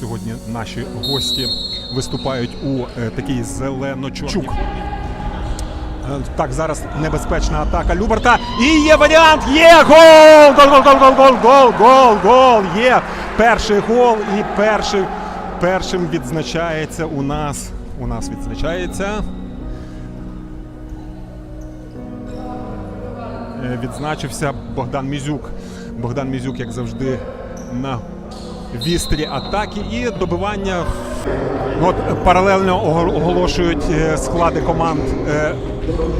Сьогодні наші гості виступають у е, такій зелено-чорній. Е, Так, зараз небезпечна атака Люберта. І є варіант! Є гол! Гол, гол, гол, гол, гол, гол, гол, гол! Є перший гол і перший, першим відзначається у нас. У нас відзначається. Е, Відзначився Богдан Мізюк. Богдан Мізюк, як завжди, на вістрі атаки і добивання. От паралельно оголошують е, склади команд е,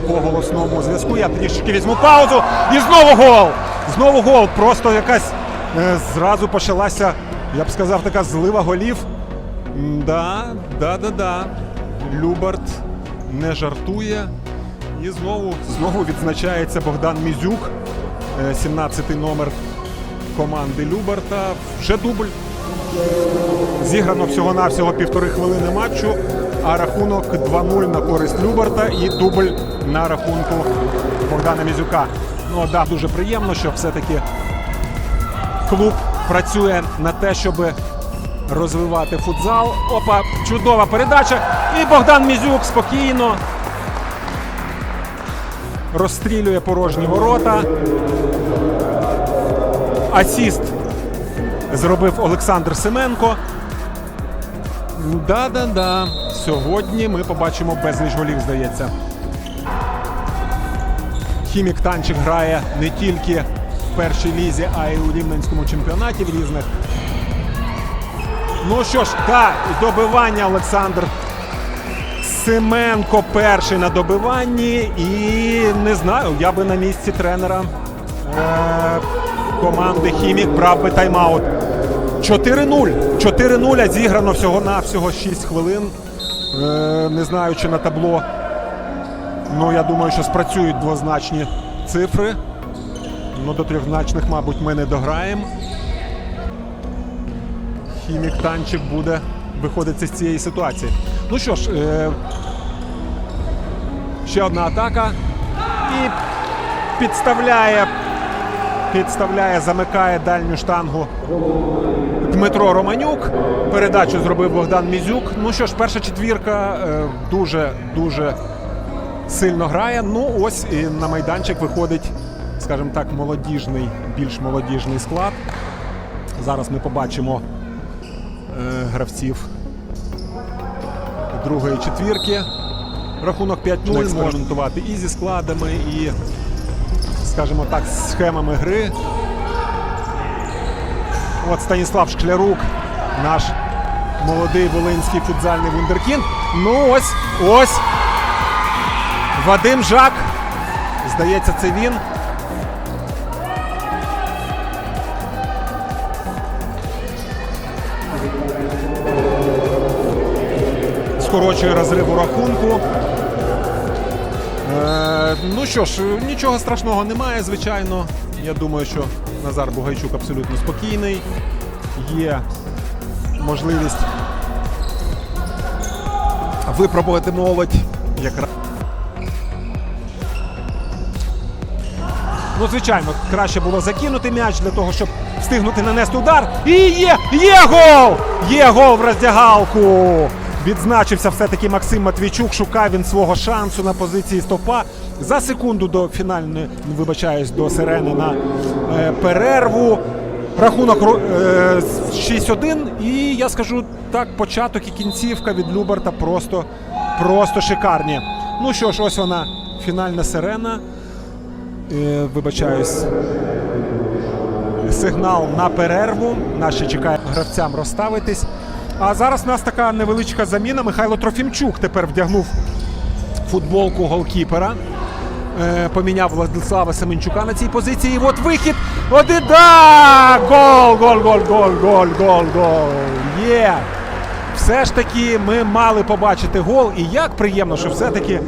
по голосному зв'язку. Я трішки візьму паузу. І знову гол! Знову гол. Просто якась е, зразу почалася, я б сказав, така злива голів. Да, да, да, да. Любарт не жартує. І знову, знову відзначається Богдан Мізюк, е, 17-й номер команди Люберта. Вже дубль. Зіграно всього-навсього півтори хвилини матчу, а рахунок 2-0 на користь Люберта і дубль на рахунку Богдана Мізюка. Ну да, дуже приємно, що все-таки клуб працює на те, щоб розвивати футзал. Опа, чудова передача. І Богдан Мізюк спокійно розстрілює порожні ворота. Асіст зробив Олександр Семенко. Да-да-да. Сьогодні ми побачимо безліч голів, здається. Хімік Танчик грає не тільки в першій лізі, а й у рівненському чемпіонаті в різних. Ну що ж, так, добивання Олександр Семенко перший на добиванні. І не знаю, я би на місці тренера е- команди Хімік брав би тайм-аут. 4-0. 4-0, зіграно всього-навсього 6 хвилин. Е- не знаю, чи на табло. Ну, я думаю, що спрацюють двозначні цифри. Ну, до трьохзначних, мабуть, ми не дограємо. Хімік танчик буде виходити з цієї ситуації. Ну що ж, е- ще одна атака. І підставляє, підставляє, замикає дальню штангу Дмитро Романюк. Передачу зробив Богдан Мізюк. Ну що ж, перша четвірка е, дуже дуже сильно грає. Ну ось і на майданчик виходить, скажімо так, молодіжний, більш молодіжний склад. Зараз ми побачимо е, гравців другої четвірки. Рахунок 5-0 експериментувати і зі складами, і, скажімо так, схемами гри. От Станіслав Шклярук, наш молодий волинський футзальний вундеркінд. Ну ось, ось. Вадим Жак. Здається, це він. Скорочує розрив у рахунку. Ну що ж, нічого страшного немає, звичайно. Я думаю, що Назар Бугайчук абсолютно спокійний. Є можливість випробувати молодь. Якраз. Ну, звичайно, краще було закинути м'яч для того, щоб встигнути нанести удар. І є! Є гол! Є гол в роздягалку! Відзначився все-таки Максим Матвійчук. Шукав він свого шансу на позиції стопа. За секунду до фінальної, вибачаюсь, до сирени на е, перерву. Рахунок е, 6-1. І я скажу так, початок і кінцівка від Люберта просто, просто шикарні. Ну що ж, ось вона фінальна сирена. Е, Вибачаюсь. Сигнал на перерву. Нас ще чекає гравцям розставитись. А зараз у нас така невеличка заміна. Михайло Трофімчук тепер вдягнув футболку голкіпера. Е, поміняв Владислава Семенчука на цій позиції. І от вихід. Один. Да! Гол, гол, гол, гол, гол, гол, гол. Є! Все ж таки ми мали побачити гол. І як приємно, що все-таки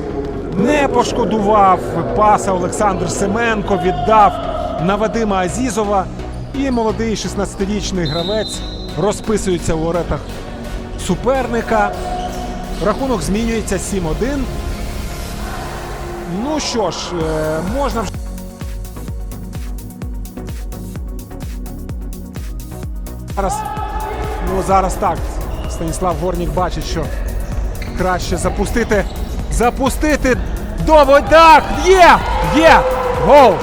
не пошкодував паса Олександр Семенко, віддав на Вадима Азізова. І молодий 16-річний гравець розписується у воротах суперника. Рахунок змінюється 7-1. Ну що ж, е, можна вже. Зараз Ну зараз так. Станіслав Горнік бачить, що краще запустити. Запустити до водах! Є! Є! Гол!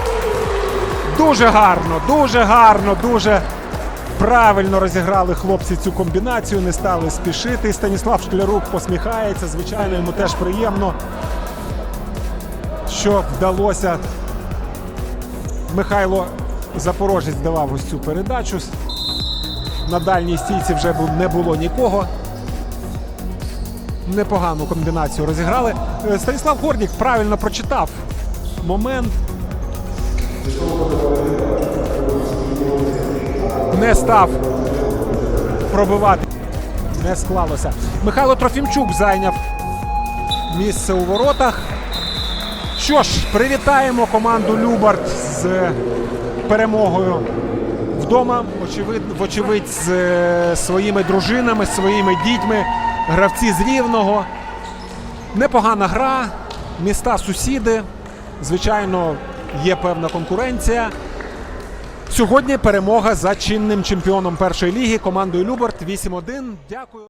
Дуже гарно, дуже гарно, дуже правильно розіграли хлопці цю комбінацію, не стали спішити. Станіслав Шклярук посміхається. Звичайно, йому теж приємно, що вдалося. Михайло Запорожець давав ось цю передачу. На дальній стійці вже не було нікого. Непогану комбінацію розіграли. Е, Станіслав Горнік правильно прочитав момент. Не став пробивати. Не склалося. Михайло Трофімчук зайняв місце у воротах. Що ж, привітаємо команду Любарт з перемогою вдома. Очевидь, вочевидь, з е, своїми дружинами, своїми дітьми, гравці з Рівного. Непогана гра, міста сусіди. Звичайно, є певна конкуренція. Сьогодні перемога за чинним чемпіоном першої ліги командою Любарт 8-1. Дякую.